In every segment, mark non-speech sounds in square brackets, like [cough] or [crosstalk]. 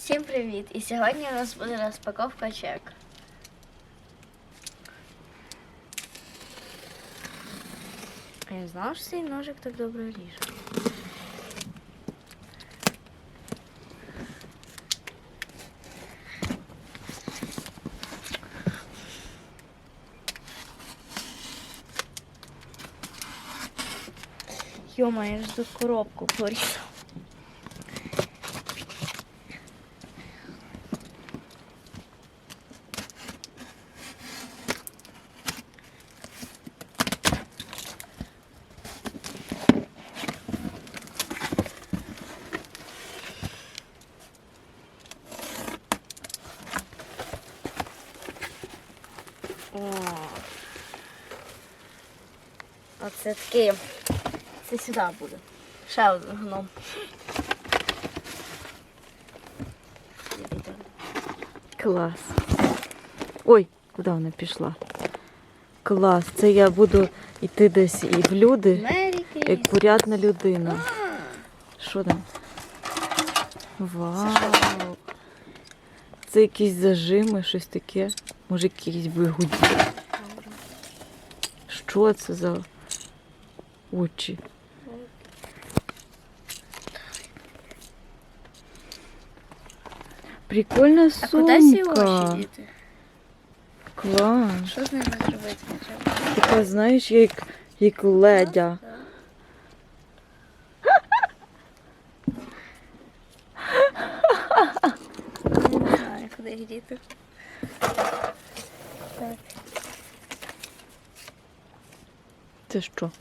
Всім привіт! І сьогодні у нас буде розпаковка чек. А я знала, що цей ножик так добре ріже. Йома, я ж тут коробку порізав. Це такий. Це сюди буде. Ще один гном. Клас. Ой, куди вона пішла? Клас. Це я буду йти десь і в люди, як порядна людина. Що там? Вау. Це якісь зажими, щось таке. Може, якісь вигуді. Що це за очі? Прикольна А куди ці сумка. очі діти? Клас. Що з ними зробити? Така, знаєш, як, як ледя. Не знаю, куди їх діти. Так. Це що?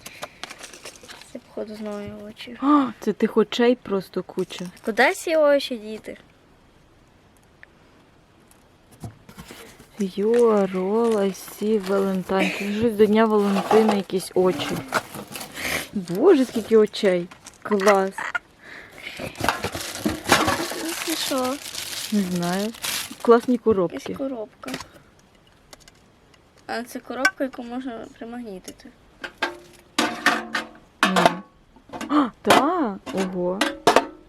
Походу знову його очі. А, [gasps] це тих очей просто куча. Куди ці очі діти? Йо, рола, сі, Валентайн. Це вже до Дня Валентина якісь очі. Боже, скільки очей. Клас. Ну це що? Не знаю. Класні Якась коробки. коробка. А це коробка, яку можна примагнітити. А, та, ого.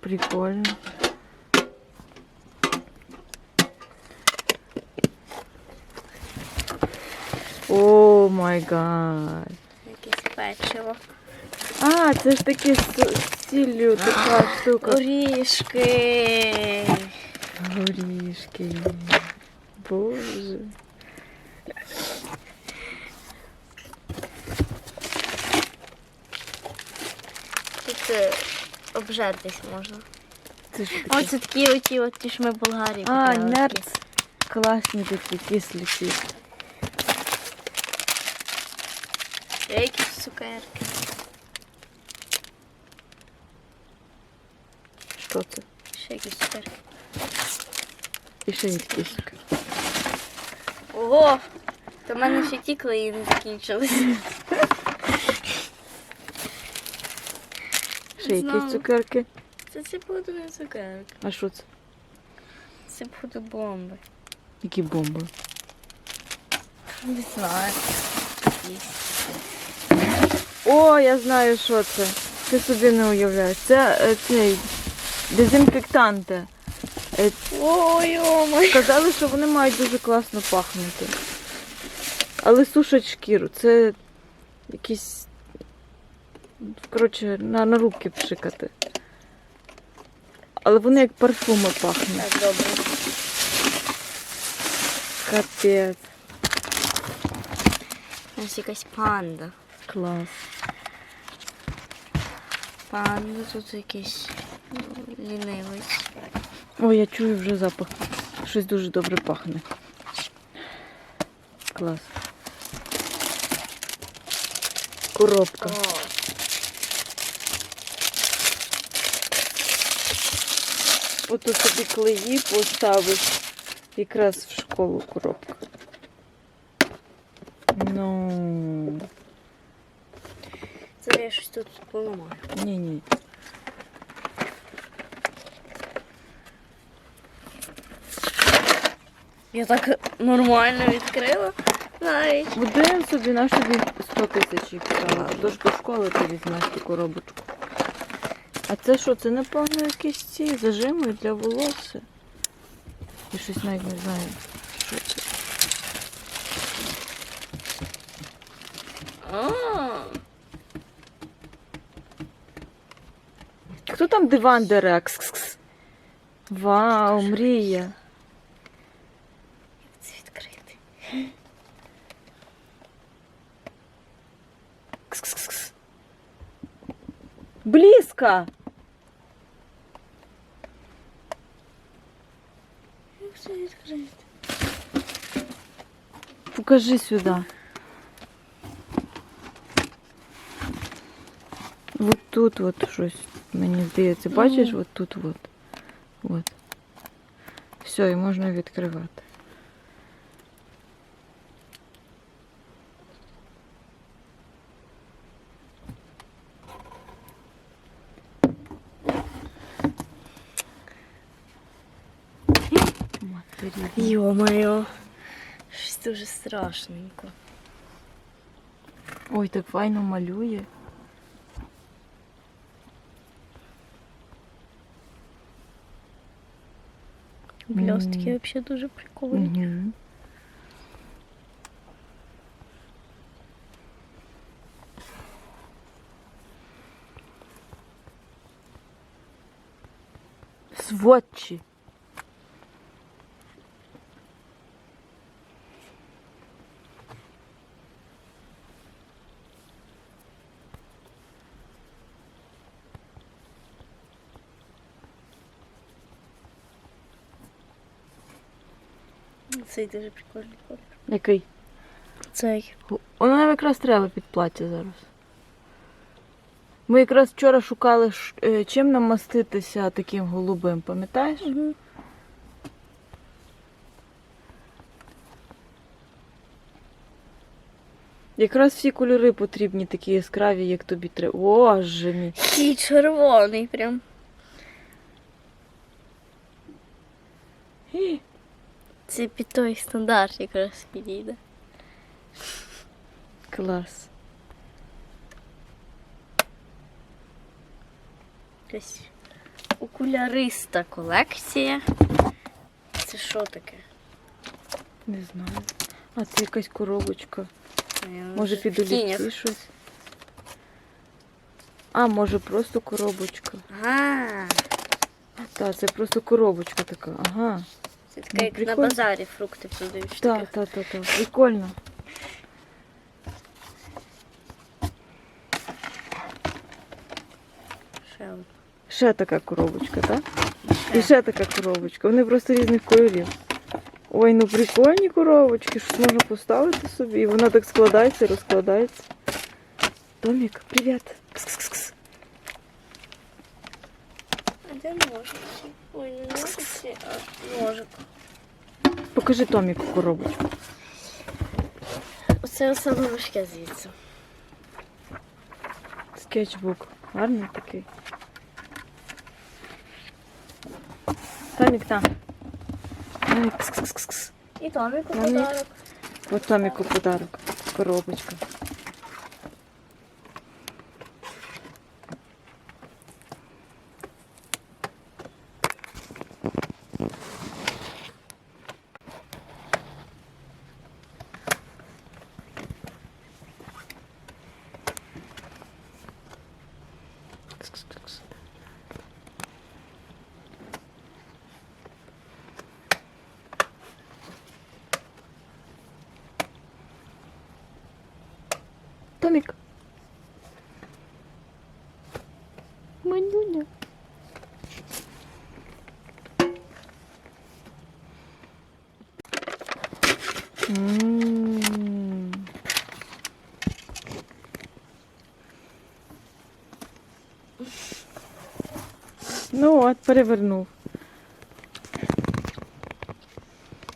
Прикольно. О май гад. Якесь печиво. А, це ж таки з з сіллю така штука. Орішки. Горішки. Боже. Тут е, обжертись можна. Це ж О, таке. це такі оті, от ті ж ми в Болгарії. А, купляли нерц. Класні такі кислі ці. Є якісь цукерки. Що це? Ще якісь цукерки. І ще якісь. Ого! То в мене ще ті клеї не закінчились. [laughs] Ще якісь цукерки. Це це походу не цукерки. А що це? Це походу бомби. Які бомби? Не знаю. О, я знаю, що це. Ти собі не уявляєш. Це е, цей дезінфектанти. Е, Ой, ой. Сказали, що вони мають дуже класно пахнути. Але сушать шкіру. Це якісь. Коротше, на, на руки пшикати. Але вони як парфуми пахнуть. Так, добре. Капець. Ось якась панда. Клас. Панда тут якийсь лінивець. Ой, я чую вже запах. Щось дуже добре пахне. Клас. Коробка. О, Ото собі клеї поставиш якраз в школу коробка. Ну, це я щось тут поламаю. ні, ні. Я так нормально відкрила. Навіть. Один собі на собі 100 тисяч їх взяла. а до школи ти візьмеш ту коробочку. А це що? Це напевно якісь ці зажими для волосся. Я щось навіть не знаю, що це. Хто там диван дере? Кс-кс-кс. Вау, мрія. Як Це відкрити. Кс-кс-кс. Близько! Як це відкрити? Покажи сюди. Вот тут от щось, мені здається, бачиш, Мгм. от тут от. От. Все, і можна відкривати. Щось дуже страшненько. Ой, так файно малює. Блістки взагалі дуже прикольні. Угу. Сводчі. Цей дуже прикольний колір. Який? Цей. Воно нам якраз треба під плаття зараз. Ми якраз вчора шукали, е, чим намаститися таким голубим, пам'ятаєш? Угу. Якраз всі кольори потрібні такі яскраві, як тобі треба. О, же мій. І червоний прям. Це під той стандарт якраз підійде. Клас. Якась окуляриста колекція. Це що таке? Не знаю. А це якась коробочка. Я Може під олівці щось. А, може просто коробочка. Ага. Так, це просто коробочка така. Ага. Це таке, Ну, як на прикольно. базарі фрукти продають. Так, так, так, так. Прикольно. Ще одне. Ще така коробочка, так? І ще така коробочка. Вони просто різних кольорів. Ой, ну прикольні коробочки, щось можна поставити собі. І вона так складається, розкладається. Томік, привіт. Кс-кс-кс. А де ножиці? Ой, не ножиці, а ножик. Покажи Томіку коробочку. Оце саме важке звідси. Скетчбук. Гарний такий. Томік, там. Томік, кс-кс-кс. І Томіку Томік. подарок. От Томіку подарок. Коробочка. Кс-кс-кс. Манюня. Ну от, перевернув.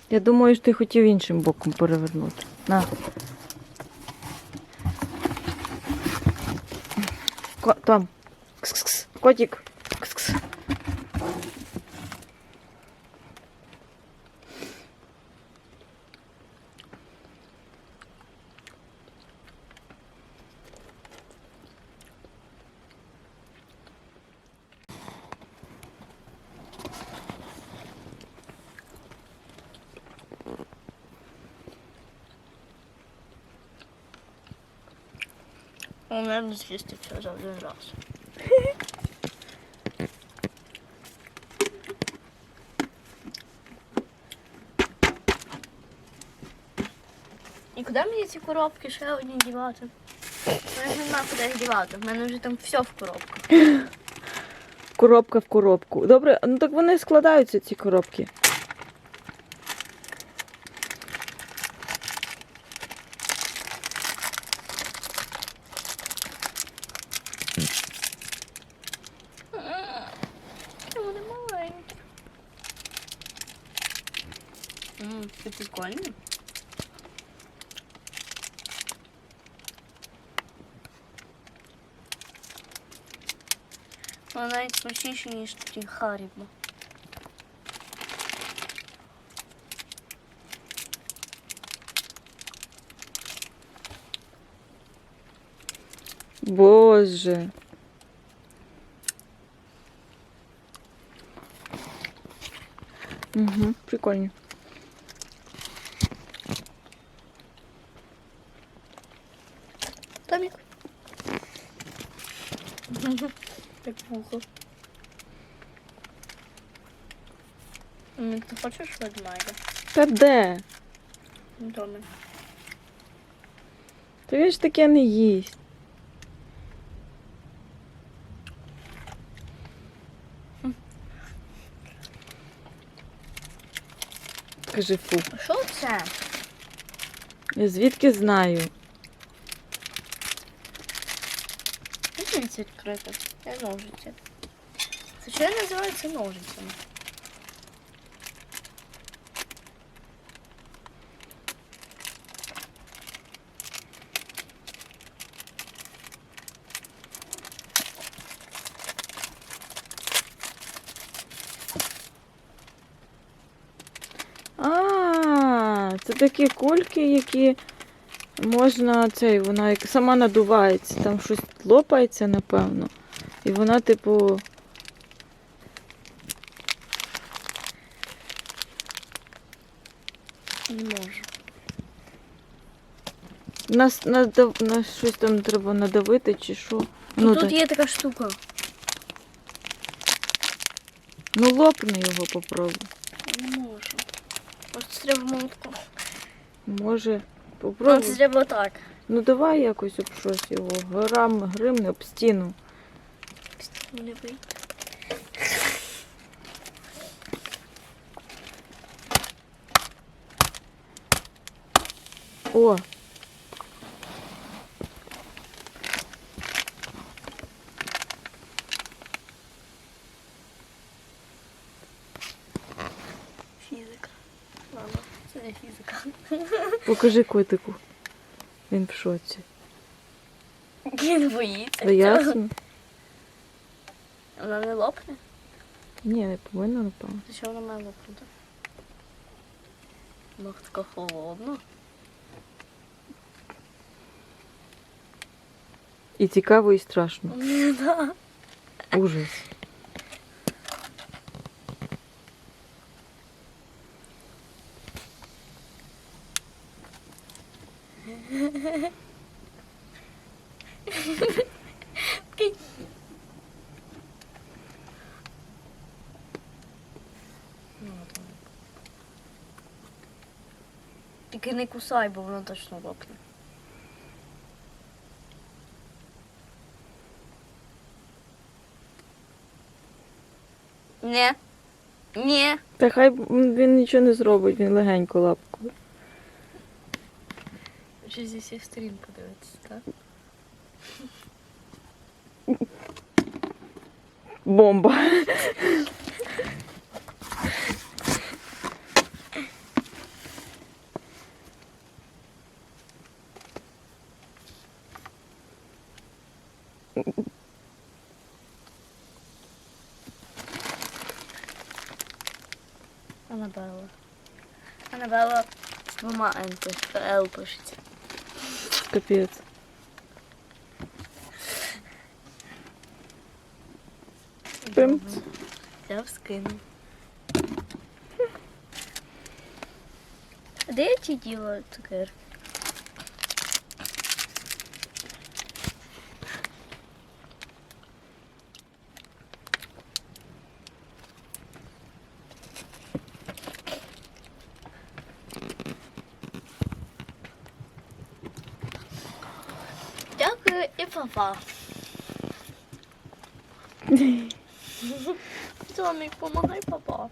Я думаю, що ти хотів іншим боком перевернути. На. Ко- Том. Кс-кс-кс. Котик. Ну, наверное, з'їсти все за один раз. І куди мені ці коробки ще одні дівати? У ж нема куди дівати. У мене вже там все в коробках. Коробка в коробку. Добре, ну так вони складаються, ці коробки. Такі вони маленькі. Ммм, це прикольно. Вона навіть смачніше, ніж ті Харібо. Боже. Угу, прикольні. Томік. Як [laughs] вухо. Ти хочеш ведмедя? Та де? Дома. Та він ж таке не їсть. Кажи фу. Що це? Я звідки знаю? Це відкрити? Це ножиці. Це що називається ножицями? А, це такі кульки, які можна цей, вона як сама надувається, там щось лопається, напевно. І вона, типу, Не можу. нас надав, на щось там треба надавити чи що. Ну, тут так. є така штука. ну лопни його попробуй. Не можу. Це треба молотко. Може, попробуй. це треба так. Ну давай якось об щось його. Грам, гримне об стіну. Не вийде. О, Фізика. Ладно. Покажи котику. Він в шоці. Він боїться. Ясно? Вона не лопне? Ні, не повинно, напевно. Та що вона має лопнути? Ну, така холодна. І цікаво, і страшно. Ужас. Тільки не кусай, бо воно точно лопне. Ні. Ні. Та хай він нічого не зробить, він легенько лапкою. Чи зі всіх сторін подивитися, так? Бомба. Анабелла. Анабелла з двома енти. Л пишеться. Капець. Прям. Я вскину. Де я ті діла цукерки? [laughs] папа. Томик, помогай, папа.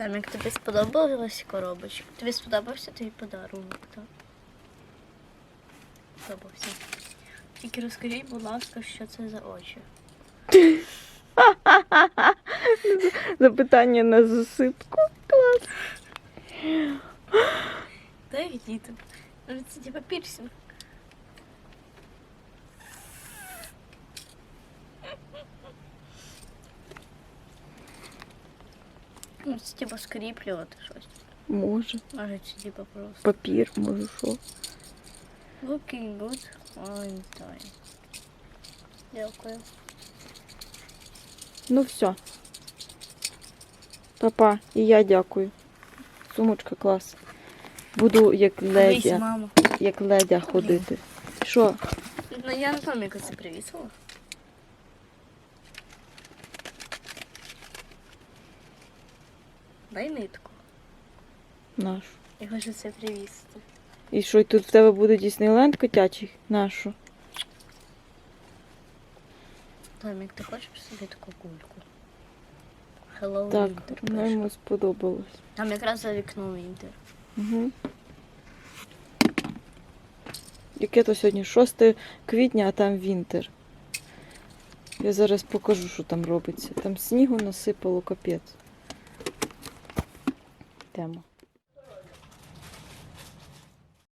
Дамік, тобі сподобалась коробочка? Тобі сподобався твій подарунок, так? Сподобався. Тільки розкажіть, будь ласка, що це за очі. [laughs] Запитання на засипку. Клас. Дай діти. Може, це типа пірсинг. Ну, це типа скріплювати щось. Може. Може, це типа просто. Папір, може що. Looking good all time. Дякую. Ну все. Папа, і я дякую. Сумочка клас. Буду як ледя, як ледя ходити. Що? Ну я на Томіка це привісила. Дай нитку. Наш. Я хочу це привісти. І що, і тут в тебе буде Діснейленд котячий? Нашу. Томік, ти хочеш собі таку кульку? Hello Так, Winter. пише. йому сподобалось. Там якраз за вікном Winter. Угу. Яке то сьогодні 6 квітня, а там Вінтер. Я зараз покажу, що там робиться. Там снігу насипало капець. Tamo.